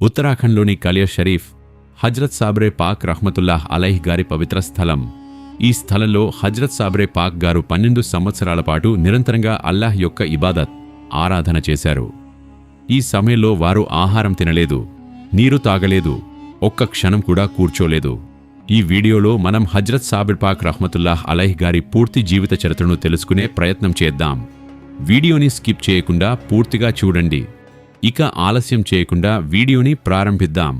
ఉత్తరాఖండ్లోని కలియర్ షరీఫ్ హజ్రత్ సాబ్రే పాక్ రహ్మతుల్లాహ్ అలైహ్ గారి పవిత్ర స్థలం. ఈ స్థలంలో హజ్రత్ సాబ్రే పాక్ గారు పన్నెండు సంవత్సరాల పాటు నిరంతరంగా అల్లాహ్ యొక్క ఇబాదత్ ఆరాధన చేశారు. ఈ సమయంలో వారు ఆహారం తినలేదు నీరు తాగలేదు ఒక్క క్షణం కూడా కూర్చోలేదు. ఈ వీడియోలో మనం హజ్రత్ సాబిర్ పాక్ రహ్మతుల్లాహ్ అలైహ్ గారి పూర్తి జీవిత చరిత్రను తెలుసుకునే ప్రయత్నం చేద్దాం. వీడియోని స్కిప్ చేయకుండా పూర్తిగా చూడండి. ఇక ఆలస్యం చేయకుండా వీడియోని ప్రారంభిద్దాం.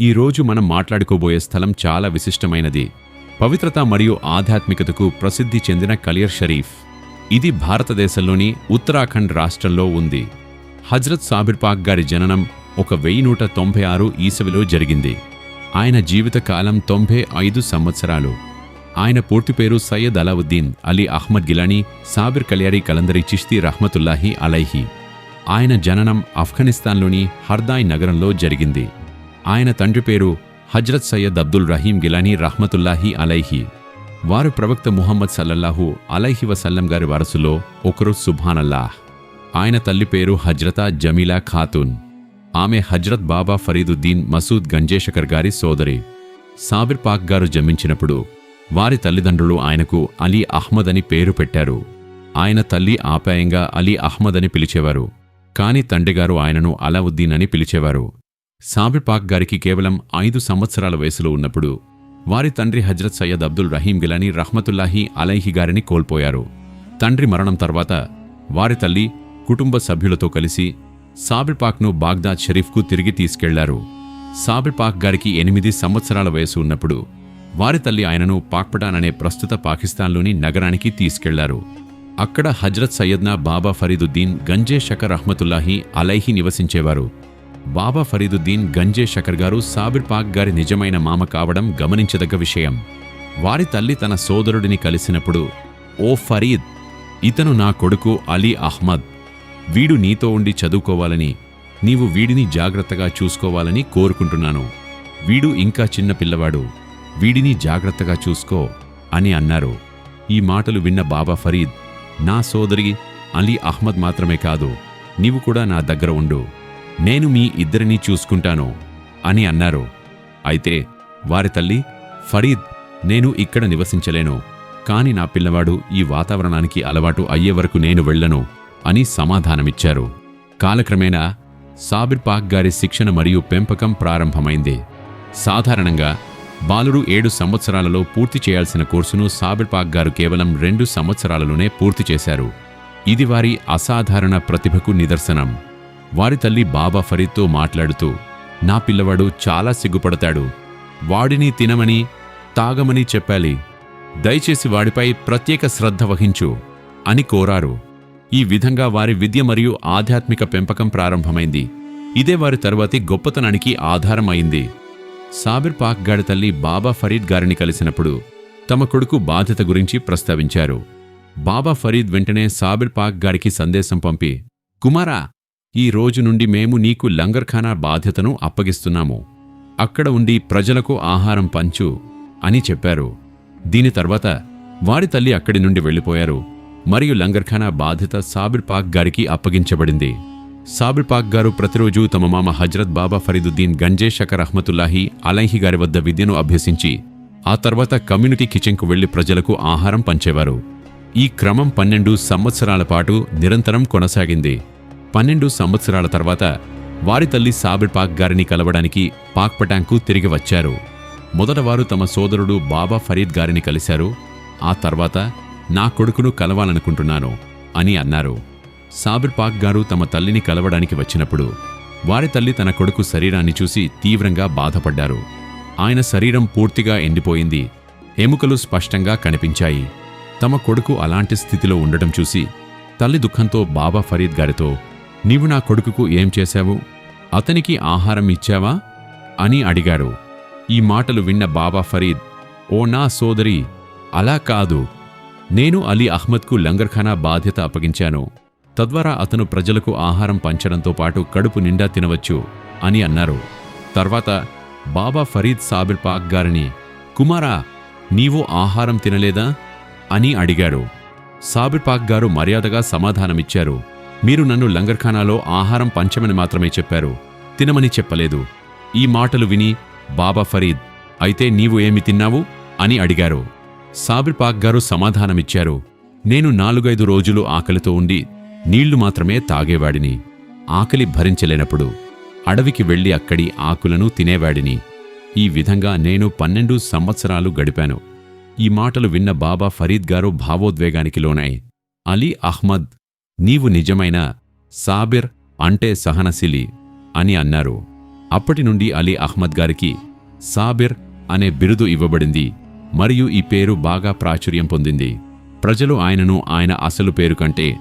ఈ రోజు మనం మాట్లాడుకోబోయే స్థలం చాలా విశిష్టమైనది. పవిత్రత మరియు ఆధ్యాత్మికతకు ప్రసిద్ధి చెందిన కలియర్ షరీఫ్. ఇది భారతదేశంలోని ఉత్తరాఖండ్ రాష్ట్రంలో ఉంది. హజ్రత్ సాబిర్పాక్ గారి జననం ఒక వెయ్యి నూట తొంభై ఆరు ఈసవిలో జరిగింది. ఆయన జీవితకాలం తొంభై ఐదు సంవత్సరాలు. ఆయన పూర్తి పేరు సయ్యద్ అలావుద్దీన్ అలీ అహ్మద్ గిలానీ సాబిర్ కళ్యారి కలందరి చిష్తి రహ్మతుల్లాహి అలైహి. ఆయన జననం ఆఫ్ఘనిస్తాన్లోని హర్దాయ్ నగరంలో జరిగింది. ఆయన తండ్రి పేరు హజ్రత్ సయ్యద్ అబ్దుల్ రహీం గిలానీ రహ్మతుల్లాహి అలైహి. వారు ప్రవక్త ముహమ్మద్ సల్లల్లాహు అలైహి వసల్లం గారి వారసులో ఒకరు సుభానల్లాహ్. ఆయన తల్లి పేరు హజ్రతా జమీలా ఖాతూన్. ఆమె హజ్రత్ బాబా ఫరీదుద్దీన్ మసూద్ గంజేషకర్ గారి సోదరి. సాబిర్ పాక్ గారు జన్మించినప్పుడు వారి తల్లిదండ్రులు ఆయనకు అలీ అహ్మద్ అని పేరు పెట్టారు. ఆయన తల్లి ఆప్యాయంగా అలీ అహ్మద్ అని పిలిచేవారు. కాని తండ్రిగారు ఆయనను అలావుద్దీన్ అని పిలిచేవారు. సాబిపాక్ గారికి కేవలం ఐదు సంవత్సరాల వయసులో ఉన్నప్పుడు వారి తండ్రి హజ్రత్ సయ్యద్ అబ్దుల్ రహీం గిలానీ రహ్మతుల్లాహి అలైహి గారిని కోల్పోయారు. తండ్రి మరణం తర్వాత వారి తల్లి కుటుంబ సభ్యులతో కలిసి సాబిపాక్ను బాగ్దాద్ షరీఫ్కు తిరిగి తీసుకెళ్ళారు. సాబిపాక్ గారికి ఎనిమిది సంవత్సరాల వయసు ఉన్నప్పుడు వారి తల్లి ఆయనను పాక్పటాన్ అనే ప్రస్తుత పాకిస్తాన్లోని నగరానికి తీసుకెళ్ళారు. అక్కడ హజ్రత్ సయ్యద్నా బాబా ఫరీదుద్దీన్ గంజే షకర్ అహ్మతుల్లాహి అలైహి నివసించేవారు. బాబా ఫరీదుద్దీన్ గంజే షకర్ గారు సాబిర్ పాక్ గారి నిజమైన మామ కావడం గమనించదగ్గ విషయం. వారి తల్లి తన సోదరుడిని కలిసినప్పుడు ఓ ఫరీద్ ఇతను నా కొడుకు అలీ అహ్మద్. వీడు నీతో ఉండి చదువుకోవాలని నీవు వీడిని జాగ్రత్తగా చూసుకోవాలని కోరుకుంటున్నాను. వీడు ఇంకా చిన్న పిల్లవాడు. వీడిని జాగ్రత్తగా చూసుకో అని అన్నారు. ఈ మాటలు విన్న బాబా ఫరీద్ నా సోదరి అలీ అహ్మద్ మాత్రమే కాదు నీవు కూడా నా దగ్గర ఉండు. నేను మీ ఇద్దరినీ చూసుకుంటాను అని అన్నారు. అయితే వారి తల్లి ఫరీద్ నేను ఇక్కడ నివసించలేను కాని నా పిల్లవాడు ఈ వాతావరణానికి అలవాటు అయ్యే వరకు నేను వెళ్ళను అని సమాధానమిచ్చారు. కాలక్రమేణా సాబిర్ పాక్ గారి శిక్షణ మరియు పెంపకం ప్రారంభమైంది. సాధారణంగా బాలుడు ఏడు సంవత్సరాలలో పూర్తి చేయాల్సిన కోర్సును సాబిర్పాక్ గారు కేవలం రెండు సంవత్సరాలలోనే పూర్తి చేశారు. ఇది వారి అసాధారణ ప్రతిభకు నిదర్శనం. వారి తల్లి బాబా ఫరీద్తో మాట్లాడుతూ నా పిల్లవాడు చాలా సిగ్గుపడతాడు. వాడిని తినమని తాగమని చెప్పాలి. దయచేసి వాడిపై ప్రత్యేక శ్రద్ధ వహించు అని కోరారు. ఈ విధంగా వారి విద్య మరియు ఆధ్యాత్మిక పెంపకం ప్రారంభమైంది. ఇదే వారి తరువాతి గొప్పతనానికి ఆధారం అయింది సాబిర్ పాక్ గారి తల్లి బాబా ఫరీద్ గారిని కలిసినప్పుడు తమ కొడుకు బాధ్యత గురించి ప్రస్తావించారు. బాబా ఫరీద్ వెంటనే సాబిర్ పాక్ గారికి సందేశం పంపి కుమారా ఈ రోజు నుండి మేము నీకు లంగర్ఖానా బాధ్యతను అప్పగిస్తున్నాము. అక్కడ ఉండి ప్రజలకు ఆహారం పంచు అని చెప్పారు. దీని తర్వాత వారి తల్లి అక్కడి నుండి వెళ్ళిపోయారు. మరియు లంగర్ఖానా బాధ్యత సాబిర్ పాక్ గారికి అప్పగించబడింది. సాబిర్ పాక్ గారు ప్రతిరోజు తమ మామ హజ్రత్ బాబా ఫరీదుద్దీన్ గంజే షకర్ అహ్మతుల్లాహి అలైహి గారి వద్ద విద్యను అభ్యసించి ఆ తర్వాత కమ్యూనిటీ కిచెన్కు వెళ్ళి ప్రజలకు ఆహారం పంచేవారు. ఈ క్రమం పన్నెండు సంవత్సరాల పాటు నిరంతరం కొనసాగింది. పన్నెండు సంవత్సరాల తర్వాత వారి తల్లి సాబిర్ పాక్ గారిని కలవడానికి పాక్ పటాంకు తిరిగి వచ్చారు. మొదట వారు తమ సోదరుడు బాబా ఫరీద్ గారిని కలిశారు. ఆ తర్వాత నా కొడుకును కలవాలనుకుంటున్నాను అని అన్నారు. సాబిర్ పాక్ గారు తమ తల్లిని కలవడానికి వచ్చినప్పుడు వారి తల్లి తన కొడుకు శరీరాన్ని చూసి తీవ్రంగా బాధపడ్డారు. ఆయన శరీరం పూర్తిగా ఎండిపోయింది. ఎముకలు స్పష్టంగా కనిపించాయి. తమ కొడుకు అలాంటి స్థితిలో ఉండటం చూసి తల్లి దుఃఖంతో బాబా ఫరీద్ గారితో నీవు నా కొడుకుకు ఏం చేశావు? అతనికి ఆహారం ఇచ్చావా? అని అడిగారు. ఈ మాటలు విన్న బాబా ఫరీద్ ఓ నా సోదరి అలా కాదు. నేను అలీ అహ్మద్కు లంగర్ఖానా బాధ్యత అప్పగించాను. తద్వారా అతను ప్రజలకు ఆహారం పంచడంతో పాటు కడుపు నిండా తినవచ్చు అని అన్నారు. తర్వాత బాబా ఫరీద్ సాబిర్ పాక్ గారిని కుమారా నీవు ఆహారం తినలేదా? అని అడిగారు సాబిర్ పాక్ గారు మర్యాదగా సమాధానమిచ్చారు. మీరు నన్ను లంగర్ఖానాలో ఆహారం పంచమని మాత్రమే చెప్పారు. తినమని చెప్పలేదు. ఈ మాటలు విని బాబా ఫరీద్ అయితే నీవు ఏమి తిన్నావు? అని అడిగారు. సాబిర్ పాక్ గారు సమాధానమిచ్చారు. నేను నాలుగైదు రోజులు ఆకలితో ఉండి నీళ్ళు మాత్రమే తాగేవాడిని. ఆకలి భరించలేనప్పుడు అడవికి వెళ్ళి అక్కడి ఆకులను తినేవాడిని. ఈ విధంగా నేను పన్నెండు సంవత్సరాలు గడిపాను. ఈ మాటలు విన్న బాబా ఫరీద్ గారు భావోద్వేగానికి లోనై అలీ అహ్మద్ నీవు నిజమైన సాబిర్ అంటే సహనశీలి అని అన్నారు. అప్పటి నుండి అలీ అహ్మద్ గారికి సాబిర్ అనే బిరుదు ఇవ్వబడింది. మరియు ఈ పేరు బాగా ప్రాచుర్యం పొందింది. ప్రజలు ఆయనను ఆయన అసలు పేరు కంటే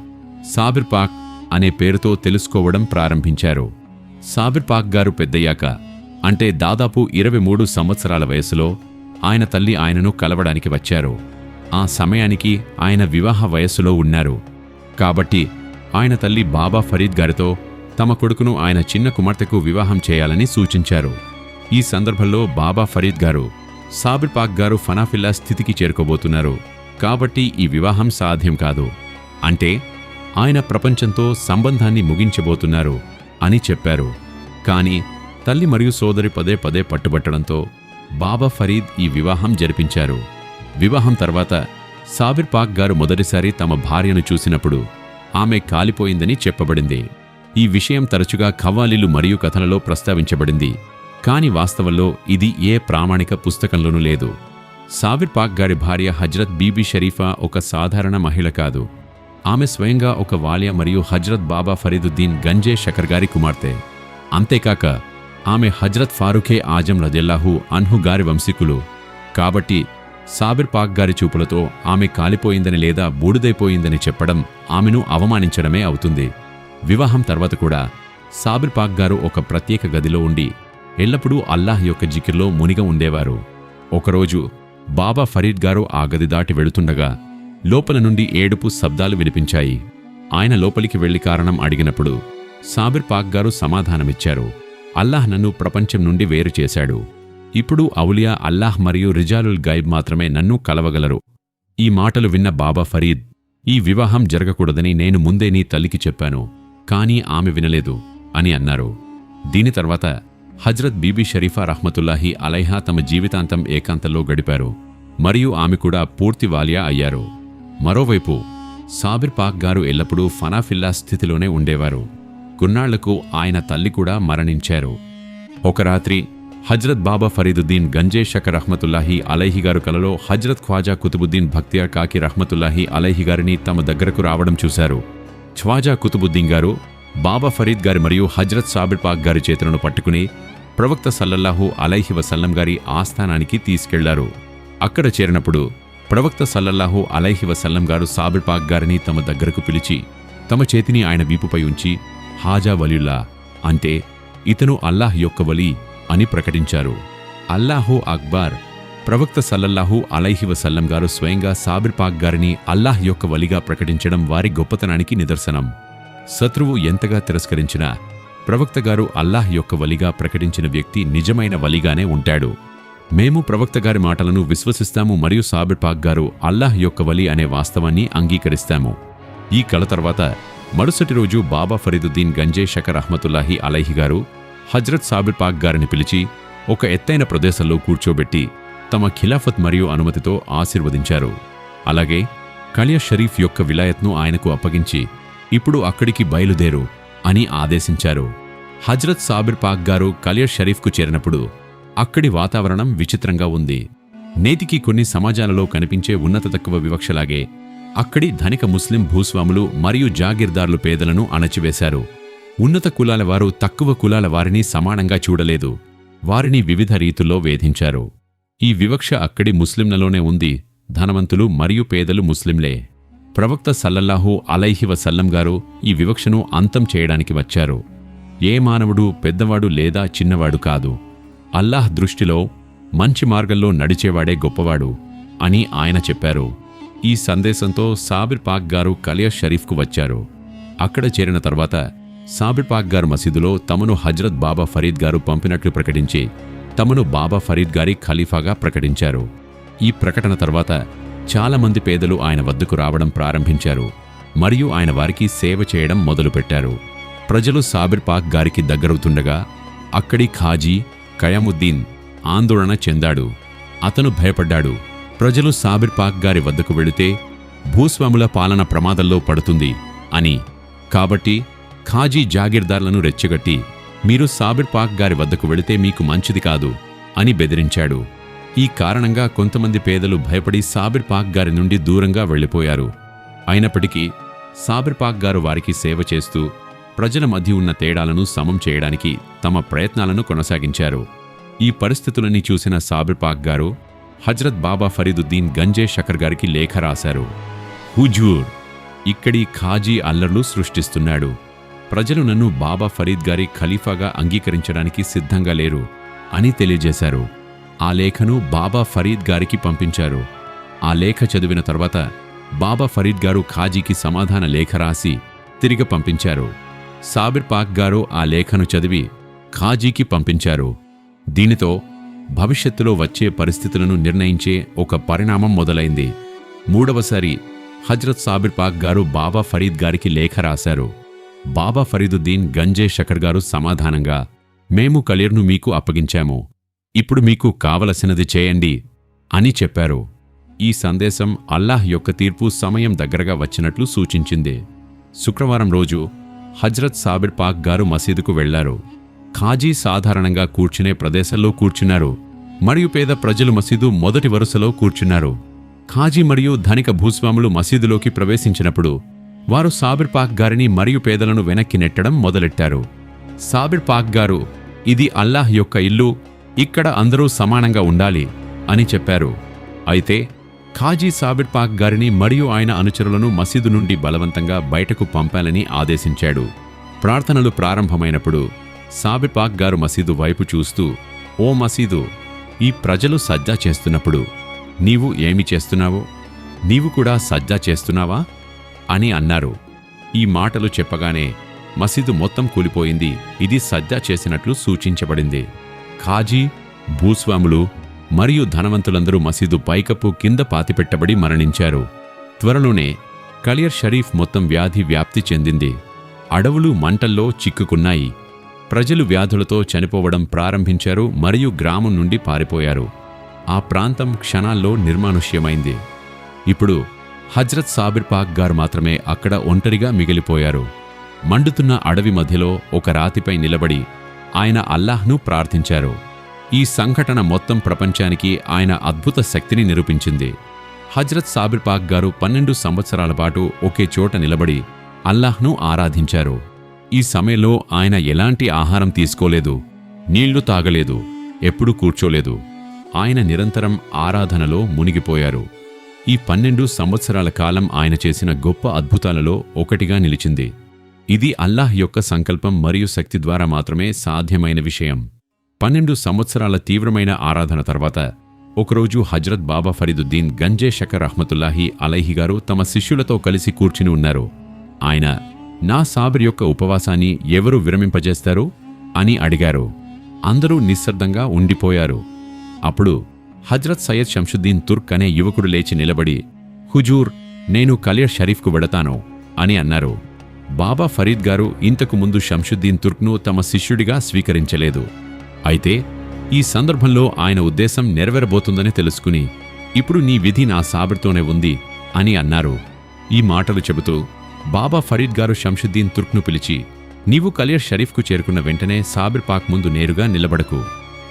సాబిర్ పాక్ అనే పేరుతో తెలుసుకోవడం ప్రారంభించారు. సాబిర్ పాక్ గారు పెద్దయ్యాక అంటే దాదాపు ఇరవై మూడు సంవత్సరాల వయసులో ఆయన తల్లి ఆయనను కలవడానికి వచ్చారు. ఆ సమయానికి ఆయన వివాహ వయస్సులో ఉన్నారు. కాబట్టి ఆయన తల్లి బాబా ఫరీద్ గారితో తమ కొడుకును ఆయన చిన్న కుమార్తెకు వివాహం చేయాలని సూచించారు. ఈ సందర్భంలో బాబా ఫరీద్ గారు సాబిర్ పాక్ గారు ఫనాఫిల్లా స్థితికి చేరుకోబోతున్నారు. కాబట్టి ఈ వివాహం సాధ్యం కాదు. అంటే ఆయన ప్రపంచంతో సంబంధాన్ని ముగించబోతున్నారు అని చెప్పారు. కాని తల్లి మరియు సోదరి పదే పదే పట్టుబట్టడంతో బాబా ఫరీద్ ఈ వివాహం జరిపించారు. వివాహం తర్వాత సాబిర్ పాక్ గారు మొదటిసారి తమ భార్యను చూసినప్పుడు ఆమె కాలిపోయిందని చెప్పబడింది. ఈ విషయం తరచుగా ఖవ్వాలీలు మరియు కథలలో ప్రస్తావించబడింది. కాని వాస్తవంలో ఇది ఏ ప్రామాణిక పుస్తకంలోనూ లేదు. సావిర్ పాక్ గారి భార్య హజ్రత్ బీబీ షరీఫా ఒక సాధారణ మహిళ కాదు. ఆమె స్వయంగా ఒక వాలియా మరియు హజ్రత్ బాబా ఫరీదుద్దీన్ గంజే షకర్ గారి కుమార్తె. అంతేకాక ఆమె హజ్రత్ ఫారూఖే ఆజం రజల్లాహు అన్హు గారి వంశీకులు. కాబట్టి సాబిర్ పాక్ గారి చూపులతో ఆమె కాలిపోయిందని లేదా బూడిదైపోయిందని చెప్పడం ఆమెను అవమానించడమే అవుతుంది. వివాహం తర్వాత కూడా సాబిర్ పాక్ గారు ఒక ప్రత్యేక గదిలో ఉండి ఎల్లప్పుడూ అల్లాహ్ యొక్క జికిర్లో మునిగ ఉండేవారు. ఒకరోజు బాబా ఫరీద్ గారు ఆ గది దాటి వెళుతుండగా లోపల నుండి ఏడుపు శబ్దాలు వినిపించాయి. ఆయన లోపలికి వెళ్ళి కారణం అడిగినప్పుడు సాబిర్ పాక్ గారు సమాధానమిచ్చారు. అల్లాహ్ నన్ను ప్రపంచం నుండి వేరు చేశాడు. ఇప్పుడు అవులియా అల్లాహ్ మరియు రిజాలుల్ గైబ్ మాత్రమే నన్ను కలవగలరు. ఈ మాటలు విన్న బాబా ఫరీద్ ఈ వివాహం జరగకూడదని నేను ముందే నీ తల్లికి చెప్పాను కానీ ఆమె వినలేదు అని అన్నారు. దీని తర్వాత హజ్రత్ బీబీ షరీఫా రహ్మతుల్లాహి అలైహా తమ జీవితాంతం ఏకాంతంలో గడిపారు మరియు ఆమె కూడా పూర్తి వాలియా అయ్యారు. మరోవైపు సాబిర్ పాక్ గారు ఎల్లప్పుడూ ఫనాఫిల్లా స్థితిలోనే ఉండేవారు. కొన్నాళ్ళకు ఆయన తల్లి కూడా మరణించారు. ఒక రాత్రి హజ్రత్ బాబా ఫరీదుద్దీన్ గంజే షకర్ రహ్మతుల్లాహి అలైహి గారు కలలో హజ్రత్ ఖ్వాజా కుతుబుద్దీన్ భక్తియార్ కాకి రహ్మతుల్లాహి అలైహి గారిని తమ దగ్గరకు రావడం చూశారు. ఖ్వాజా కుతుబుద్దీన్ గారు బాబా ఫరీద్ గారి మరియు హజ్రత్ సాబిర్ పాక్ గారి చేతులను పట్టుకుని ప్రవక్త సల్లల్లాహు అలైహి వసల్లం గారి ఆస్థానానికి తీసుకెళ్ళారు. అక్కడ చేరినప్పుడు ప్రవక్త సల్లల్లాహు అలైహి వసల్లం గారు సాబిర్ పాక్ గారిని తమ దగ్గరకు పిలిచి తమ చేతిని ఆయన వీపుపై ఉంచి హాజా వలియుల్లా అంటే ఇతను అల్లాహ్ యొక్క వలి అని ప్రకటించారు. అల్లాహు అక్బార్ ప్రవక్త సల్లల్లాహు అలైహి వసల్లం గారు స్వయంగా సాబిర్ పాక్ గారిని అల్లాహ్ యొక్క వలిగా ప్రకటించడం వారి గొప్పతనానికి నిదర్శనం. శత్రువు ఎంతగా తిరస్కరించినా ప్రవక్త గారు అల్లాహ్ యొక్క వలిగా ప్రకటించిన వ్యక్తి నిజమైన వలిగానే ఉంటాడు. మేము ప్రవక్త గారి మాటలను విశ్వసిస్తాము మరియు సాబిర్ పాక్ గారు అల్లాహ్ యొక్క వలి అనే వాస్తవాన్ని అంగీకరిస్తాము. ఈ కళ తర్వాత మరుసటి రోజు బాబా ఫరీదుద్దీన్ గంజే షకర్ అహ్మతుల్లాహి అలైహి గారు హజ్రత్ సాబిర్ పాక్ గారిని పిలిచి ఒక ఎత్తైన ప్రదేశంలో కూర్చోబెట్టి తమ ఖిలాఫత్ మరియు అనుమతితో ఆశీర్వదించారు. అలాగే కలియా షరీఫ్ యొక్క విలాయత్ను ఆయనకు అప్పగించి ఇప్పుడు అక్కడికి బయలుదేరు అని ఆదేశించారు. హజ్రత్ సాబిర్ పాక్ గారు కలియా షరీఫ్కు చేరినప్పుడు అక్కడి వాతావరణం విచిత్రంగా ఉంది. నేటికి కొన్ని సమాజాలలో కనిపించే ఉన్నత తక్కువ వివక్షలాగే అక్కడి ధనిక ముస్లిం భూస్వాములు మరియు జాగీర్దార్లు పేదలను అణచివేశారు. ఉన్నత కులాల వారు తక్కువ కులాల వారిని సమానంగా చూడలేదు. వారిని వివిధ రీతుల్లో వేధించారు. ఈ వివక్ష అక్కడి ముస్లింలలోనే ఉంది. ధనవంతులు మరియు పేదలు ముస్లింలే. ప్రవక్త సల్లల్లాహు అలైహి వసల్లం గారు ఈ వివక్షను అంతం చేయడానికి వచ్చారు. ఏ మానవుడు పెద్దవాడు లేదా చిన్నవాడు కాదు. అల్లాహ్ దృష్టిలో మంచి మార్గంలో నడిచేవాడే గొప్పవాడు అని ఆయన చెప్పారు. ఈ సందేశంతో సాబిర్ పాక్ గారు కలియా షరీఫ్కు వచ్చారు. అక్కడ చేరిన తర్వాత సాబిర్ పాక్ గారు మసీదులో తమను హజ్రత్ బాబా ఫరీద్ గారు పంపినట్లు ప్రకటించి తమను బాబా ఫరీద్ గారి ఖలీఫాగా ప్రకటించారు. ఈ ప్రకటన తర్వాత చాలామంది పేదలు ఆయన వద్దకు రావడం ప్రారంభించారు. మరియు ఆయన వారికి సేవ చేయడం మొదలుపెట్టారు. ప్రజలు సాబిర్ పాక్ గారికి దగ్గరవుతుండగా అక్కడి ఖాజీ కయాముద్దీన్ ఆందోళన చెందాడు. అతను భయపడ్డాడు. ప్రజలు సాబిర్ పాక్ గారి వద్దకు వెళితే భూస్వాముల పాలన ప్రమాదంలో పడుతుంది అని. కాబట్టి ఖాజీ జాగీర్దార్లను రెచ్చగట్టి మీరు సాబిర్ పాక్ గారి వద్దకు వెళితే మీకు మంచిది కాదు అని బెదిరించాడు. ఈ కారణంగా కొంతమంది పేదలు భయపడి సాబిర్ పాక్ గారి నుండి దూరంగా వెళ్ళిపోయారు. అయినప్పటికీ సాబిర్ పాక్ గారు వారికి సేవ చేస్తూ ప్రజల మధ్య ఉన్న తేడాలను సమం చేయడానికి తమ ప్రయత్నాలను కొనసాగించారు. ఈ పరిస్థితులని చూసిన సాబిర్ పాక్ గారు హజ్రత్ బాబా ఫరీదుద్దీన్ గంజే షకర్ గారికి లేఖ రాశారు. హుజూర్! ఇక్కడి ఖాజీ అల్లర్లు సృష్టిస్తున్నాడు. ప్రజలు నన్ను బాబా ఫరీద్ గారి ఖలీఫాగా అంగీకరించడానికి సిద్ధంగా లేరు అని తెలియజేశారు. ఆ లేఖను బాబా ఫరీద్ గారికి పంపించారు. ఆ లేఖ చదివిన తర్వాత బాబా ఫరీద్ గారు ఖాజీకి సమాధాన లేఖ రాసి తిరిగి పంపించారు. సాబిర్ పాక్ గారు ఆ లేఖను చదివి ఖాజీకి పంపించారు. దీనితో భవిష్యత్తులో వచ్చే పరిస్థితులను నిర్ణయించే ఒక పరిణామం మొదలైంది. మూడవసారి హజ్రత్ సాబిర్ పాక్ గారు బాబా ఫరీద్ గారికి లేఖ రాశారు. బాబా ఫరీదుద్దీన్ గంజే షకర్ గారు సమాధానంగా మేము కలీర్ను మీకు అప్పగించాము. ఇప్పుడు మీకు కావలసినది చేయండి అని చెప్పారు. ఈ సందేశం అల్లాహ్ యొక్క తీర్పు సమయం దగ్గరగా వచ్చినట్లు సూచించింది. శుక్రవారం రోజు హజ్రత్ సాబిర్ పాక్ గారు మసీదుకు వెళ్ళారు ఖాజీ సాధారణంగా కూర్చునే ప్రదేశంలో కూర్చున్నారు. మరియు పేద ప్రజలు మసీదు మొదటి వరుసలో కూర్చున్నారు. ఖాజీ మరియు ధనిక భూస్వాములు మసీదులోకి ప్రవేశించినప్పుడు వారు సాబిర్ పాక్ గారిని మరియు పేదలను వెనక్కి నెట్టడం మొదలెట్టారు. సాబిర్ పాక్ గారు ఇది అల్లాహ్ యొక్క ఇల్లు ఇక్కడ అందరూ సమానంగా ఉండాలి అని చెప్పారు. అయితే ఖాజీ సాబిర్ పాక్ గారిని మరియు ఆయన అనుచరులను మసీదు నుండి బలవంతంగా బయటకు పంపాలని ఆదేశించాడు. ప్రార్థనలు ప్రారంభమైనప్పుడు సాబిర్ పాక్ గారు మసీదు వైపు చూస్తూ ఓ మసీదు ఈ ప్రజలు సజ్జా చేస్తున్నప్పుడు నీవు ఏమి చేస్తున్నావు? నీవు కూడా సజ్జా చేస్తున్నావా? అని అన్నారు. ఈ మాటలు చెప్పగానే మసీదు మొత్తం కూలిపోయింది. ఇది సజ్జా చేసినట్లు సూచించబడింది. ఖాజీ భూస్వాములు మరియు ధనవంతులందరూ మసీదు పైకప్పు కింద పాతిపెట్టబడి మరణించారు. త్వరలోనే కలియర్ షరీఫ్ మొత్తం వ్యాధి వ్యాప్తి చెందింది. అడవులు మంటల్లో చిక్కుకున్నాయి. ప్రజలు వ్యాధులతో చనిపోవడం ప్రారంభించారు మరియు గ్రామం నుండి పారిపోయారు. ఆ ప్రాంతం క్షణాల్లో నిర్మానుష్యమైంది. ఇప్పుడు హజ్రత్ సాబిర్ పాక్ గారు మాత్రమే అక్కడ ఒంటరిగా మిగిలిపోయారు. మండుతున్న అడవి మధ్యలో ఒక రాతిపై నిలబడి ఆయన అల్లాహ్ను ప్రార్థించారు. ఈ సంఘటన మొత్తం ప్రపంచానికి ఆయన అద్భుత శక్తిని నిరూపించింది. హజ్రత్ సాబిర్ పాక్ గారు పన్నెండు సంవత్సరాల పాటు ఒకే చోట నిలబడి అల్లాహ్ను ఆరాధించారు. ఈ సమయంలో ఆయన ఎలాంటి ఆహారం తీసుకోలేదు నీళ్ళు తాగలేదు ఎప్పుడూ కూర్చోలేదు. ఆయన నిరంతరం ఆరాధనలో మునిగిపోయారు. ఈ పన్నెండు సంవత్సరాల కాలం ఆయన చేసిన గొప్ప అద్భుతాలలో ఒకటిగా నిలిచింది. ఇది అల్లాహ్ యొక్క సంకల్పం మరియు శక్తి ద్వారా మాత్రమే సాధ్యమైన విషయం. పన్నెండు సంవత్సరాల తీవ్రమైన ఆరాధన తర్వాత ఒకరోజు హజ్రత్ బాబా ఫరీదుద్దీన్ గంజే షకర్ రహ్మతుల్లాహి అలైహి గారు తమ శిష్యులతో కలిసి కూర్చుని ఉన్నారు. ఆయన నా సాబర్ యొక్క ఉపవాసాన్ని ఎవరు విరమింపజేస్తారు? అని అడిగారు. అందరూ నిశ్శబ్దంగా ఉండిపోయారు. అప్పుడు హజ్రత్ సయ్యద్ షంషుద్దీన్ తుర్క్ అనే యువకుడు లేచి నిలబడి హుజూర్ నేను కలియర్ షరీఫ్కు వెడతాను అని అన్నారు. బాబా ఫరీద్ గారు ఇంతకు ముందు షంషుద్దీన్ తుర్క్ను తమ శిష్యుడిగా స్వీకరించలేదు. అయితే ఈ సందర్భంలో ఆయన ఉద్దేశం నెరవేరబోతుందని తెలుసుకుని ఇప్పుడు నీ విధి నా సాబిర్తోనే ఉంది అని అన్నారు. ఈ మాటలు చెబుతూ బాబా ఫరీద్ గారు షంషుద్దీన్ తుర్క్ను పిలిచి నీవు కలియర్ షరీఫ్కు చేరుకున్న వెంటనే సాబిర్ పాక్ ముందు నేరుగా నిలబడకు.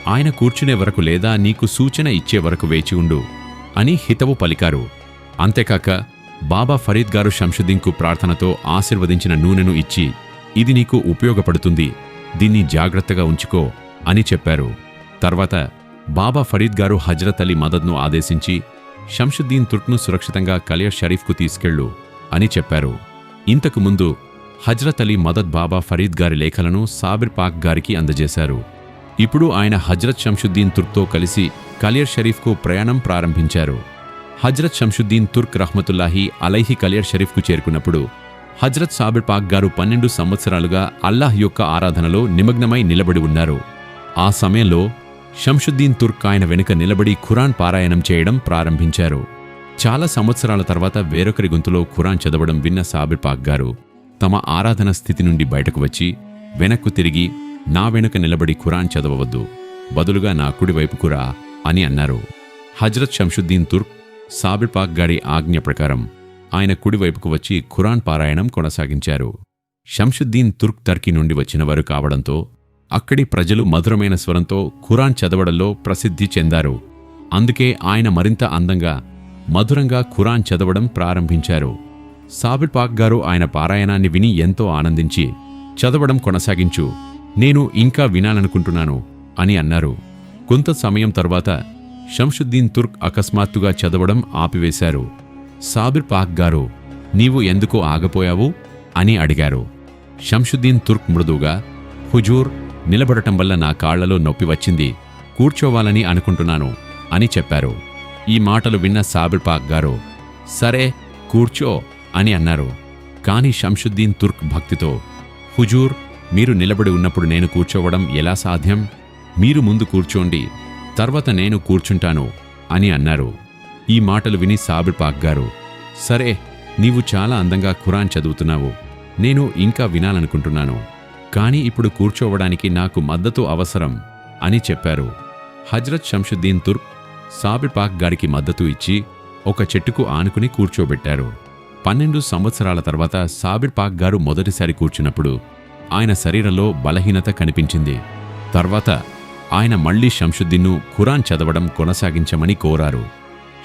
ఆయన కూర్చునే వరకు లేదా నీకు సూచన ఇచ్చే వరకు వేచి ఉండు అని హితవు పలికారు. అంతేకాక బాబా ఫరీద్ గారు షంషుద్దీన్కు ప్రార్థనతో ఆశీర్వదించిన నూనెను ఇచ్చి ఇది నీకు ఉపయోగపడుతుంది. దీన్ని జాగ్రత్తగా ఉంచుకో. అని చెప్పారు. తర్వాత బాబా ఫరీద్ గారు హజ్రత్ అలీ మదద్ను ఆదేశించి షంషుద్దీన్ తుర్క్ను సురక్షితంగా కలియర్ షరీఫ్కు తీసుకెళ్ళు అని చెప్పారు. ఇంతకు ముందు హజ్రత్ అలీ మదద్ బాబా ఫరీద్ గారి లేఖలను సాబిర్ పాక్ గారికి అందజేశారు. ఇప్పుడు ఆయన హజ్రత్ షంషుద్దీన్ తుర్క్తో కలిసి కలియర్ షరీఫ్కు ప్రయాణం ప్రారంభించారు. హజ్రత్ షంషుద్దీన్ తుర్క్ రహ్మతుల్లాహి అలైహి కలియర్ షరీఫ్కు చేరుకున్నప్పుడు హజ్రత్ సాబిర్ పాక్ గారు పన్నెండు సంవత్సరాలుగా అల్లాహ్ యొక్క ఆరాధనలో నిమగ్నమై నిలబడి ఉన్నారు. ఆ సమయంలో షంషుద్దీన్ తుర్క్ ఆయన వెనుక నిలబడి ఖురాన్ పారాయణం చేయడం ప్రారంభించారు. చాలా సంవత్సరాల తర్వాత వేరొకరి గొంతులో ఖురాన్ చదవడం విన్న సాబిర్పాక్ గారు తమ ఆరాధన స్థితి నుండి బయటకు వచ్చి వెనక్కు తిరిగి నా వెనుక నిలబడి ఖురాన్ చదవవద్దు బదులుగా నా కుడివైపుకురా రా అని అన్నారు. హజ్రత్ షంషుద్దీన్ తుర్క్ సాబిర్పాక్ గారి ఆజ్ఞ ప్రకారం ఆయన కుడివైపుకు వచ్చి ఖురాన్ పారాయణం కొనసాగించారు. షంషుద్దీన్ తుర్క్ టర్కీ నుండి వచ్చినవారు కావడంతో అక్కడి ప్రజలు మధురమైన స్వరంతో ఖురాన్ చదవడంలో ప్రసిద్ధి చెందారు. అందుకే ఆయన మరింత అందంగా మధురంగా ఖురాన్ చదవడం ప్రారంభించారు. సాబిర్ పాక్ గారు ఆయన పారాయణాన్ని విని ఎంతో ఆనందించి చదవడం కొనసాగించు నేను ఇంకా వినాలనుకుంటున్నాను అని అన్నారు. కొంత సమయం తర్వాత షంషుద్దీన్ తుర్క్ అకస్మాత్తుగా చదవడం ఆపివేశారు. సాబిర్ పాక్ గారు నీవు ఎందుకు ఆగపోయావు? అని అడిగారు. షంషుద్దీన్ తుర్క్ మృదువుగా హుజూర్ నిలబడటం వల్ల నా కాళ్ళలో నొప్పి వచ్చింది. కూర్చోవాలని అనుకుంటున్నాను అని చెప్పారు. ఈ మాటలు విన్న సాబిర్ పాక్ గారు సరే కూర్చో అని అన్నారు. కాని షంషుద్దీన్ తుర్క్ భక్తితో హుజూర్ మీరు నిలబడి ఉన్నప్పుడు నేను కూర్చోవడం ఎలా సాధ్యం? మీరు ముందు కూర్చోండి తర్వాత నేను కూర్చుంటాను అని అన్నారు. ఈ మాటలు విని సాబిర్ పాక్ గారు సరే నీవు చాలా అందంగా ఖురాన్ చదువుతున్నావు. నేను ఇంకా వినాలనుకుంటున్నాను. కానీ ఇప్పుడు కూర్చోవడానికి నాకు మద్దతు అవసరం అని చెప్పారు. హజ్రత్ షంషుద్దీన్ తుర్క్ సాబిర్ పాక్ గారికి మద్దతు ఇచ్చి ఒక చెట్టుకు ఆనుకుని కూర్చోబెట్టారు. పన్నెండు సంవత్సరాల తర్వాత సాబిర్ పాక్ గారు మొదటిసారి కూర్చున్నప్పుడు ఆయన శరీరంలో బలహీనత కనిపించింది. తర్వాత ఆయన మళ్ళీ షంషుద్దీన్ను ఖురాన్ చదవడం కొనసాగించమని కోరారు.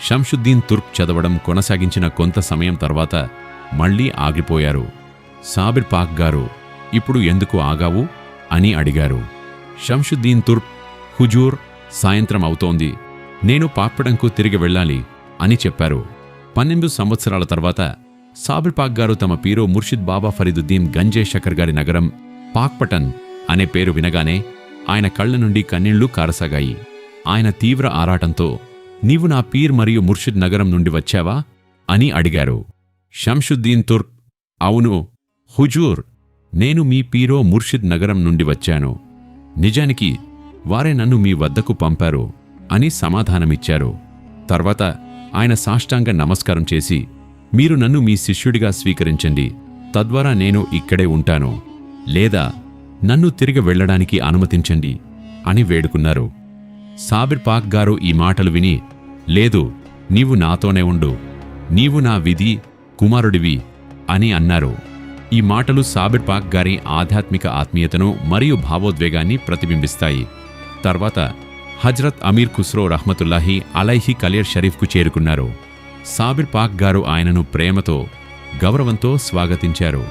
షంషుద్దీన్ తుర్క్ చదవడం కొనసాగించిన కొంత సమయం తర్వాత మళ్ళీ ఆగిపోయారు. సాబిర్ పాక్ గారు ఇప్పుడు ఎందుకు ఆగావు? అని అడిగారు. షంషుద్దీన్ తుర్క్ హుజూర్ సాయంత్రం అవుతోంది. నేను పాక్పడంకు తిరిగి వెళ్ళాలి అని చెప్పారు. పన్నెండు సంవత్సరాల తర్వాత సాబిర్పాక్ గారు తమ పీరో ముర్షిద్ బాబా ఫరీదుద్దీన్ గంజే షకర్ గారి నగరం పాక్పటన్ అనే పేరు వినగానే ఆయన కళ్ళ నుండి కన్నీళ్ళు కారసాగాయి. ఆయన తీవ్ర ఆరాటంతో నీవు నా పీర్ మరియు ముర్షిద్ నగరం నుండి వచ్చావా? అని అడిగారు. షంషుద్దీన్ తుర్క్ అవును హుజూర్ నేను మీ పీరో ముర్షిద్ నగరం నుండి వచ్చాను. నిజానికి వారే నన్ను మీ వద్దకు పంపారు అని సమాధానమిచ్చారు. తర్వాత ఆయన సాష్టాంగ నమస్కారం చేసి మీరు నన్ను మీ శిష్యుడిగా స్వీకరించండి. తద్వారా నేను ఇక్కడే ఉంటాను. లేదా నన్ను తిరిగి వెళ్ళడానికి అనుమతించండి అని వేడుకున్నారు. సాబిర్ పాక్ గారు ఈ మాటలు విని లేదు నీవు నాతోనే ఉండు నీవు నా విధి కుమారుడివి అని అన్నారు. ఈ మాటలు సాబిర్ పాక్ గారి ఆధ్యాత్మిక ఆత్మీయతను మరియు భావోద్వేగాన్ని ప్రతిబింబిస్తాయి. తర్వాత హజ్రత్ అమీర్ ఖుస్రో రహ్మతుల్లాహి అలైహి కలియర్ షరీఫ్కు చేరుకున్నారు. సాబిర్ పాక్ గారు ఆయనను ప్రేమతో గౌరవంతో స్వాగతించారు.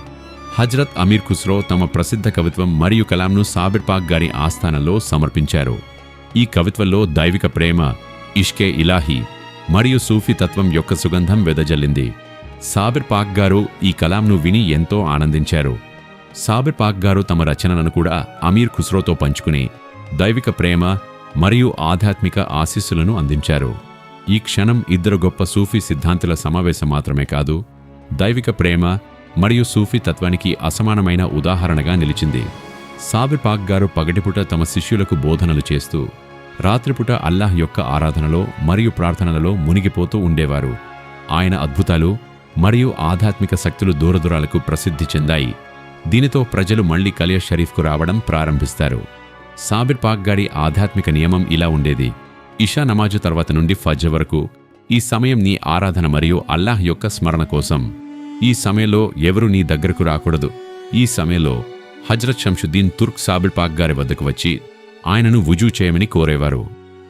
హజ్రత్ అమీర్ ఖుస్రో తమ ప్రసిద్ధ కవిత్వం మరియు కలాంను సాబిర్ పాక్ గారి ఆస్థానంలో సమర్పించారు. ఈ కవిత్వంలో దైవిక ప్రేమ ఇష్కే ఇలాహి మరియు సూఫీ తత్వం యొక్క సుగంధం వెదజల్లింది. సాబిర్ పాక్ గారు ఈ కలాంను విని ఎంతో ఆనందించారు. సాబిర్ పాక్ గారు తమ రచనలను కూడా అమీర్ ఖుస్రోతో పంచుకుని దైవిక ప్రేమ మరియు ఆధ్యాత్మిక ఆశీస్సులను అందించారు. ఈ క్షణం ఇద్దరు గొప్ప సూఫీ సిద్ధాంతుల సమావేశం మాత్రమే కాదు దైవిక ప్రేమ మరియు సూఫీ తత్వానికి అసమానమైన ఉదాహరణగా నిలిచింది. సాబిర్ పాక్ గారు పగటిపుట తమ శిష్యులకు బోధనలు చేస్తూ రాత్రిపుట అల్లాహ్ యొక్క ఆరాధనలో మరియు ప్రార్థనలలో మునిగిపోతూ ఉండేవారు. ఆయన అద్భుతాలు మరియు ఆధ్యాత్మిక శక్తులు దూరదూరాలకు ప్రసిద్ధి చెందాయి. దీనితో ప్రజలు మళ్ళీ కలియ షరీఫ్కు రావడం ప్రారంభిస్తారు. సాబిర్ పాక్ గారి ఆధ్యాత్మిక నియమం ఇలా ఉండేది. ఇషా నమాజు తర్వాత నుండి ఫజ్ వరకు ఈ సమయం నీ ఆరాధన మరియు అల్లాహ్ యొక్క స్మరణ కోసం. ఈ సమయంలో ఎవరు నీ దగ్గరకు రాకూడదు. ఈ సమయంలో హజ్రత్ షంషుద్దీన్ తుర్క్ సాబిర్ పాక్ గారి వద్దకు వచ్చి ఆయనను వుజూ చేయమని కోరేవారు.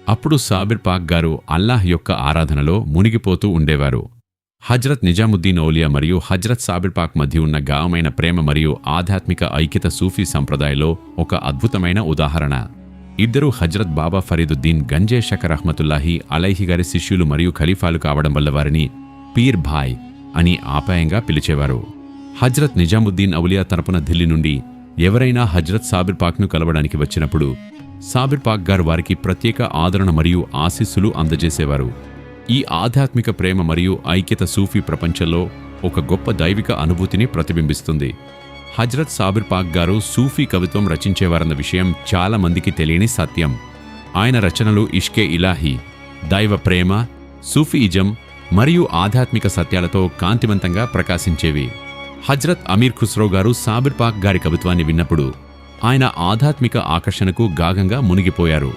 అప్పుడు సాబిర్ పాక్ గారు అల్లాహ్ యొక్క ఆరాధనలో మునిగిపోతూ ఉండేవారు. హజ్రత్ నిజాముద్దీన్ ఔలియా మరియు హజ్రత్ సాబిర్పాక్ మధ్య ఉన్న గాఢమైన ప్రేమ మరియు ఆధ్యాత్మిక ఐక్యత సూఫీ సంప్రదాయంలో ఒక అద్భుతమైన ఉదాహరణ. ఇద్దరు హజ్రత్ బాబా ఫరీదుద్దీన్ గంజే షకర్ రహ్మతుల్లాహి అలైహి గారి శిష్యులు మరియు ఖలీఫాలు కావడం వల్ల వారిని పీర్ భాయ్ అని ఆపాయంగా పిలిచేవారు. హజ్రత్ నిజాముద్దీన్ ఔలియా తరపున ఢిల్లీ నుండి ఎవరైనా హజ్రత్ సాబిర్పాక్ను కలవడానికి వచ్చినప్పుడు సాబిర్పాక్ గారు వారికి ప్రత్యేక ఆదరణ మరియు ఆశీస్సులు అందజేసేవారు. ఈ ఆధ్యాత్మిక ప్రేమ మరియు ఐక్యత సూఫీ ప్రపంచంలో ఒక గొప్ప దైవిక అనుభూతిని ప్రతిబింబిస్తుంది. హజ్రత్ సాబిర్ పాక్ గారు సూఫీ కవిత్వం రచించేవారన్న విషయం చాలా మందికి తెలియని సత్యం. ఆయన రచనలు ఇష్కే ఇలాహి దైవ ప్రేమ సూఫీజం మరియు ఆధ్యాత్మిక సత్యాలతో కాంతివంతంగా ప్రకాశించేవి. హజ్రత్ అమీర్ ఖుస్రో గారు సాబిర్ పాక్ గారి కవిత్వాన్ని విన్నప్పుడు ఆయన ఆధ్యాత్మిక ఆకర్షణకు గాగంగా మునిగిపోయారు.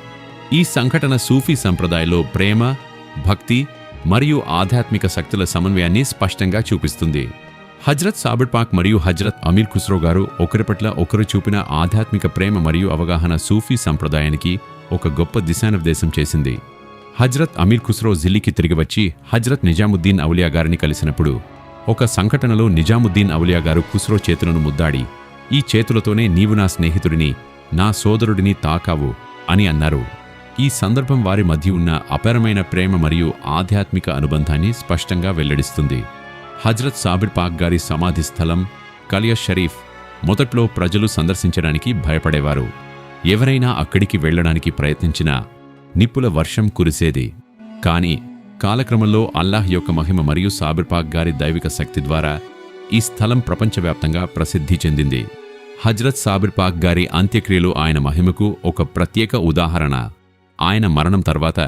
ఈ సంఘటన సూఫీ సంప్రదాయంలో ప్రేమ భక్తి మరియు ఆధ్యాత్మిక శక్తుల సమన్వయాన్ని స్పష్టంగా చూపిస్తుంది. హజ్రత్ సాబిర్ పాక్ మరియు హజ్రత్ అమీర్ ఖుస్రో గారు ఒకరి పట్ల ఒకరు చూపిన ఆధ్యాత్మిక ప్రేమ మరియు అవగాహన సూఫీ సంప్రదాయానికి ఒక గొప్ప దిశానిర్దేశం చేసింది. హజ్రత్ అమీర్ ఖుస్రో జిల్లీకి తిరిగి వచ్చి హజ్రత్ నిజాముద్దీన్ అవులియా గారిని కలిసినప్పుడు ఒక సంఘటనలో నిజాముద్దీన్ అవులియా గారు ఖుస్రో చేతులను ముద్దాడి ఈ చేతులతోనే నీవు నా స్నేహితుడిని నా సోదరుడిని తాకావు అని అన్నారు. ఈ సందర్భం వారి మధ్య ఉన్న అపరమైన ప్రేమ మరియు ఆధ్యాత్మిక అనుబంధాన్ని స్పష్టంగా వెల్లడిస్తుంది. హజ్రత్ సాబిర్ పాక్ గారి సమాధి స్థలం కలియా షరీఫ్ మొదట్లో ప్రజలు సందర్శించడానికి భయపడేవారు. ఎవరైనా అక్కడికి వెళ్ళడానికి ప్రయత్నించినా నిప్పుల వర్షం కురిసేది. కాని కాలక్రమంలో అల్లాహ్ యొక్క మహిమ మరియు సాబిర్పాక్ గారి దైవిక శక్తి ద్వారా ఈ స్థలం ప్రపంచవ్యాప్తంగా ప్రసిద్ధి చెందింది. హజ్రత్ సాబిర్పాక్ గారి అంత్యక్రియలు ఆయన మహిమకు ఒక ప్రత్యేక ఉదాహరణ. ఆయన మరణం తర్వాత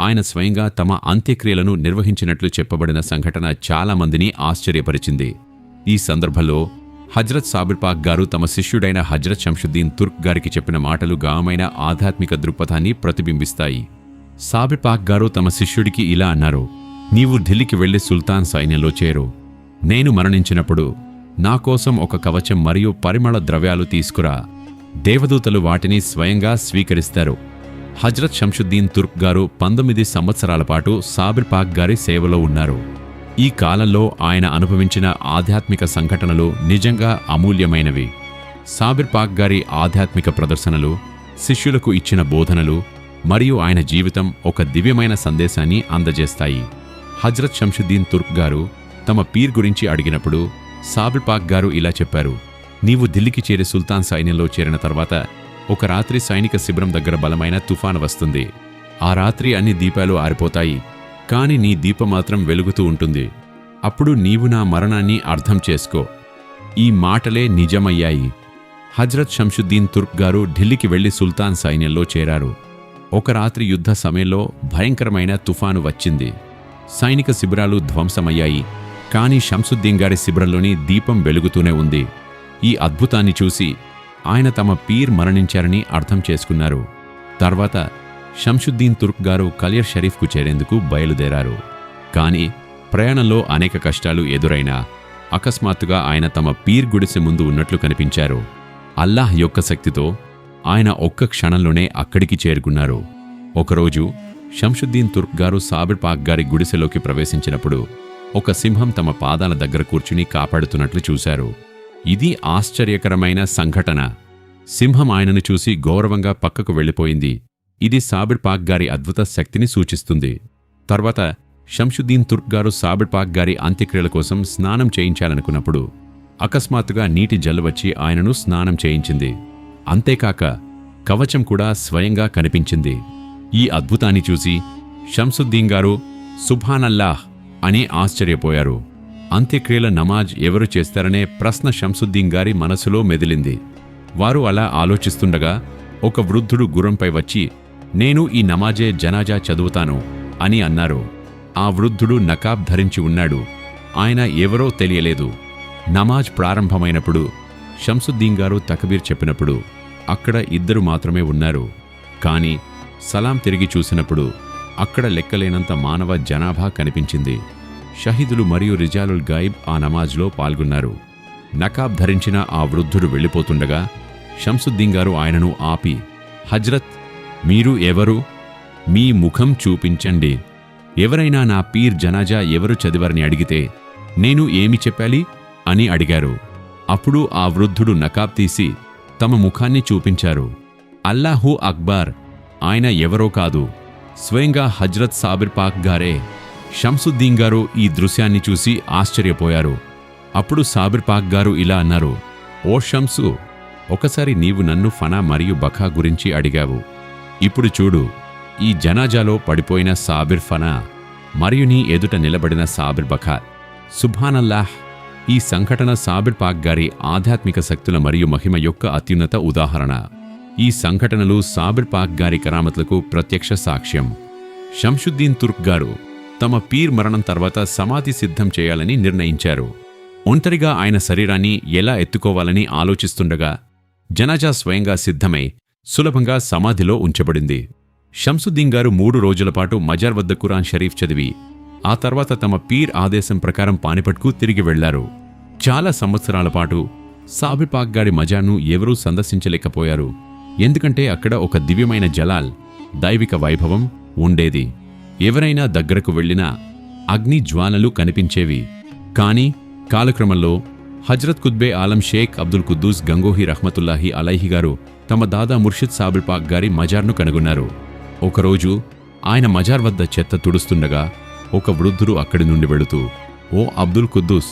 ఆయన స్వయంగా తమ అంత్యక్రియలను నిర్వహించినట్లు చెప్పబడిన సంఘటన చాలా మందిని ఆశ్చర్యపరిచింది. ఈ సందర్భంలో హజ్రత్ సాబిర్పాక్ గారు తమ శిష్యుడైన హజ్రత్ షంషుద్దీన్ తుర్క్ గారికి చెప్పిన మాటలు గామైన ఆధ్యాత్మిక దృక్పథాన్ని ప్రతిబింబిస్తాయి. సాబిర్పాక్ గారు తమ శిష్యుడికి ఇలా అన్నారు నీవు ఢిల్లీకి వెళ్ళి సుల్తాన్ సైన్యంలో చేరు. నేను మరణించినప్పుడు నా కోసం ఒక కవచం మరియు పరిమళ ద్రవ్యాలు తీసుకురా. దేవదూతలు వాటిని స్వయంగా స్వీకరిస్తారు. హజ్రత్ షంషుద్దీన్ తుర్క్ గారు పంతొమ్మిది సంవత్సరాల పాటు సాబిర్ పాక్ గారి సేవలో ఉన్నారు. ఈ కాలంలో ఆయన అనుభవించిన ఆధ్యాత్మిక సంఘటనలు నిజంగా అమూల్యమైనవి. సాబిర్ పాక్ గారి ఆధ్యాత్మిక ప్రదర్శనలు శిష్యులకు ఇచ్చిన బోధనలు మరియు ఆయన జీవితం ఒక దివ్యమైన సందేశాన్ని అందజేస్తాయి. హజ్రత్ షంషుద్దీన్ తుర్క్ గారు తమ పీర్ గురించి అడిగినప్పుడు సాబిర్ పాక్ గారు ఇలా చెప్పారు నీవు ఢిల్లీకి చేరి సుల్తాన్ సైన్యంలో చేరిన తర్వాత ఒక రాత్రి సైనిక శిబిరం దగ్గర బలమైన తుఫాను వస్తుంది. ఆ రాత్రి అన్ని దీపాలు ఆరిపోతాయి. కాని నీ దీపం మాత్రం వెలుగుతూ ఉంటుంది. అప్పుడు నీవు నా మరణాన్ని అర్థం చేసుకో. ఈ మాటలే నిజమయ్యాయి. హజ్రత్ షంషుద్దీన్ తుర్క్ గారు ఢిల్లీకి వెళ్ళి సుల్తాన్ సైన్యంలో చేరారు. ఒక రాత్రి యుద్ధ సమయంలో భయంకరమైన తుఫాను వచ్చింది. సైనిక శిబిరాలు ధ్వంసమయ్యాయి. కానీ షంసుద్దీన్ గారి శిబిరంలోని దీపం వెలుగుతూనే ఉంది. ఈ అద్భుతాన్ని చూసి ఆయన తమ పీర్ మరణించారని అర్థం చేసుకున్నారు. తర్వాత షంషుద్దీన్ తుర్క్ గారు కలియర్ షరీఫ్కు చేరేందుకు బయలుదేరారు. కానీ ప్రయాణంలో అనేక కష్టాలు ఎదురైనా అకస్మాత్తుగా ఆయన తమ పీర్ గుడిసె ముందు ఉన్నట్లు కనిపించారు. అల్లాహ్ యొక్క శక్తితో ఆయన ఒక్క క్షణంలోనే అక్కడికి చేరుకున్నారు. ఒకరోజు షంషుద్దీన్ తుర్క్ గారు సాబిర్ పాక్ గారి గుడిసెలోకి ప్రవేశించినప్పుడు ఒక సింహం తమ పాదాల దగ్గర కూర్చుని కాపాడుతున్నట్లు చూశారు. ఇది ఆశ్చర్యకరమైన సంఘటన. సింహం ఆయనను చూసి గౌరవంగా పక్కకు వెళ్ళిపోయింది. ఇది సాబిర్ పాక్ గారి అద్భుత శక్తిని సూచిస్తుంది. తర్వాత షంషుద్దీన్ తుర్క్ గారు సాబిర్ పాక్ గారి అంత్యక్రియల కోసం స్నానం చేయించాలనుకున్నప్పుడు అకస్మాత్తుగా నీటి జల్లు వచ్చి ఆయనను స్నానం చేయించింది. అంతేకాక కవచం కూడా స్వయంగా కనిపించింది. ఈ అద్భుతాన్ని చూసి షంసుద్దీన్ గారు సుభానల్లాహ్ అని ఆశ్చర్యపోయారు. అంత్యక్రియల నమాజ్ ఎవరు చేస్తారనే ప్రశ్న షంసుద్దీన్ గారి మనసులో మెదిలింది. వారు అలా ఆలోచిస్తుండగా ఒక వృద్ధుడు గుర్రంపై వచ్చి నేను ఈ నమాజే జనాజా చదువుతాను అని అన్నారు. ఆ వృద్ధుడు నకాబ్ ధరించి ఉన్నాడు. ఆయన ఎవరో తెలియలేదు. నమాజ్ ప్రారంభమైనప్పుడు షంసుద్దీన్ గారు తకబీర్ చెప్పినప్పుడు అక్కడ ఇద్దరు మాత్రమే ఉన్నారు. కాని సలాం తిరిగి చూసినప్పుడు అక్కడ లెక్కలేనంత మానవ జనాభా కనిపించింది. షహీదులు మరియు రిజాలుల్ గాయిబ్ ఆ నమాజ్లో పాల్గొన్నారు. నకాబ్ ధరించిన ఆ వృద్ధుడు వెళ్ళిపోతుండగా షంసుద్దీన్ గారు ఆయనను ఆపి హజ్రత్ మీరు ఎవరు? మీ ముఖం చూపించండి. ఎవరైనా నా పీర్ జనాజా ఎవరు చదివారని అడిగితే నేను ఏమి చెప్పాలి? అని అడిగారు. అప్పుడు ఆ వృద్ధుడు నకాబ్ తీసి తమ ముఖాన్ని చూపించారు. అల్లాహూ అక్బార్ ఆయన ఎవరో కాదు. స్వయంగా హజ్రత్ సాబిర్ పాక్ గారే షంసుద్దీన్ గారు ఈ దృశ్యాన్ని చూసి ఆశ్చర్యపోయారు. అప్పుడు సాబిర్పాక్ గారు ఇలా అన్నారు ఓ షంసు ఒకసారి నీవు నన్ను ఫనా మరియు బఖా గురించి అడిగావు. ఇప్పుడు చూడు ఈ జనాజాలో పడిపోయిన సాబిర్ ఫనా మరియు నీ ఎదుట నిలబడిన సాబిర్ బఖా. సుభానల్లాహ్ ఈ సంఘటన సాబిర్ పాక్ గారి ఆధ్యాత్మిక శక్తుల మరియు మహిమ యొక్క అత్యున్నత ఉదాహరణ. ఈ సంఘటనలు సాబిర్ పాక్ గారి కరామతులకు ప్రత్యక్ష సాక్ష్యం. షంషుద్దీన్ తుర్క్ గారు తమ పీర్ మరణం తర్వాత సమాధి సిద్ధం చేయాలని నిర్ణయించారు. ఒంటరిగా ఆయన శరీరాన్ని ఎలా ఎత్తుకోవాలని ఆలోచిస్తుండగా జనాజా స్వయంగా సిద్ధమై సులభంగా సమాధిలో ఉంచబడింది. షంసుద్దీన్ గారు మూడు రోజుల పాటు మజార్ వద్ద ఖురాన్ షరీఫ్ చదివి ఆ తర్వాత తమ పీర్ ఆదేశం ప్రకారం పానిపట్కు తిరిగి వెళ్ళారు. చాలా సంవత్సరాల పాటు సాబిపాక్ గారి ఎవరూ సందర్శించలేకపోయారు. ఎందుకంటే అక్కడ ఒక దివ్యమైన జలాల్ దైవిక వైభవం ఉండేది. ఎవరైనా దగ్గరకు వెళ్ళినా అగ్ని జ్వాలలు కనిపించేవి. కాని కాలక్రమంలో హజ్రత్ కుద్బే ఆలం షేక్ అబ్దుల్ కుద్దూస్ గంగోహి రహ్మతుల్లాహి అలైహి గారు తమ దాదా ముర్షిద్ సాబిల్పాక్ గారి మజార్ను కనుగొన్నారు. ఒకరోజు ఆయన మజార్ వద్ద చెత్త తుడుస్తుండగా ఒక వృద్ధుడు అక్కడి నుండి వెళుతూ ఓ అబ్దుల్ కుద్దూస్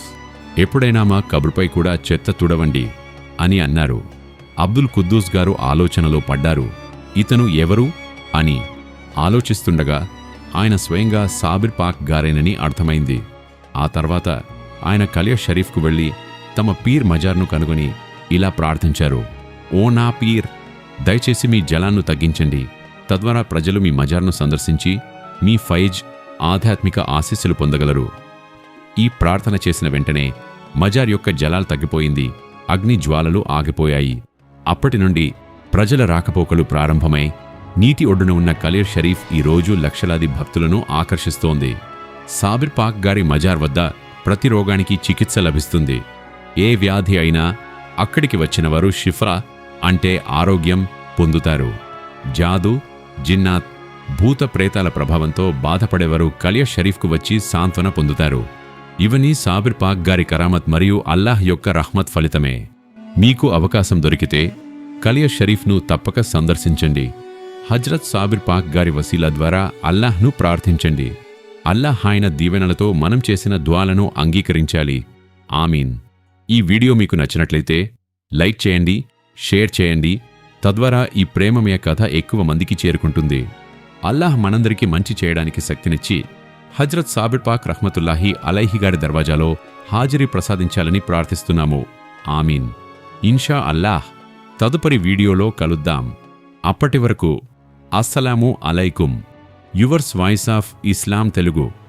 ఎప్పుడైనా మా కబురుపై కూడా చెత్త తుడవండి అని అన్నారు. అబ్దుల్ కుద్దూస్ గారు ఆలోచనలో పడ్డారు. ఇతను ఎవరు? అని ఆలోచిస్తుండగా ఆయన స్వయంగా సాబిర్ పాక్ గారేనని అర్థమైంది. ఆ తర్వాత ఆయన కలియ షరీఫ్కు వెళ్ళి తమ పీర్ మజార్ను కనుగొని ఇలా ప్రార్థించారు. ఓ నా పీర్ దయచేసి మీ జలాన్ని తగ్గించండి. తద్వారా ప్రజలు మీ మజార్ను సందర్శించి మీ ఫైజ్ ఆధ్యాత్మిక ఆశీస్సులు పొందగలరు. ఈ ప్రార్థన చేసిన వెంటనే మజార్ యొక్క జలాలు తగ్గిపోయింది. అగ్ని జ్వాలలు ఆగిపోయాయి. అప్పటి నుండి ప్రజల రాకపోకలు ప్రారంభమై నీటి ఒడ్డున ఉన్న కలీర్ షరీఫ్ ఈ రోజు లక్షలాది భక్తులను ఆకర్షిస్తోంది. సాబిర్ పాక్ గారి మజార్ వద్ద ప్రతి రోగానికి చికిత్స లభిస్తుంది. ఏ వ్యాధి అయినా అక్కడికి వచ్చిన వారు షిఫ్రా అంటే ఆరోగ్యం పొందుతారు. జాదు జిన్నాత్ భూత ప్రేతాల ప్రభావంతో బాధపడేవారు కలియర్ షరీఫ్కు వచ్చి సాంత్వన పొందుతారు. ఇవన్నీ సాబిర్ పాక్ గారి కరామత్ మరియు అల్లాహ్ యొక్క రహ్మత్ ఫలితమే. మీకు అవకాశం దొరికితే కలియ షరీఫ్ను తప్పక సందర్శించండి. హజ్రత్ సాబిర్ పాక్ గారి వసీలా ద్వారా అల్లాహ్ను ప్రార్థించండి. అల్లాహ్ ఆయన దీవెనలతో మనం చేసిన ద్వాలను అంగీకరించాలి. ఆమీన్. ఈ వీడియో మీకు నచ్చినట్లయితే లైక్ చేయండి షేర్ చేయండి. తద్వారా ఈ ప్రేమమయ కథ ఎక్కువ మందికి చేరుకుంటుంది. అల్లాహ్ మనందరికీ మంచి చేయడానికి శక్తినిచ్చి హజ్రత్ సాబిర్ పాక్ రహ్మతుల్లాహి అలైహి గారి దర్వాజాలో హాజరీ ప్రసాదించాలని ప్రార్థిస్తున్నాము. ఆమీన్. ఇన్షా అల్లాహ్ తదుపరి వీడియోలో కలుద్దాం. అప్పటి వరకు అస్సలాము అలైకుం. Yours voice of Islam Telugu.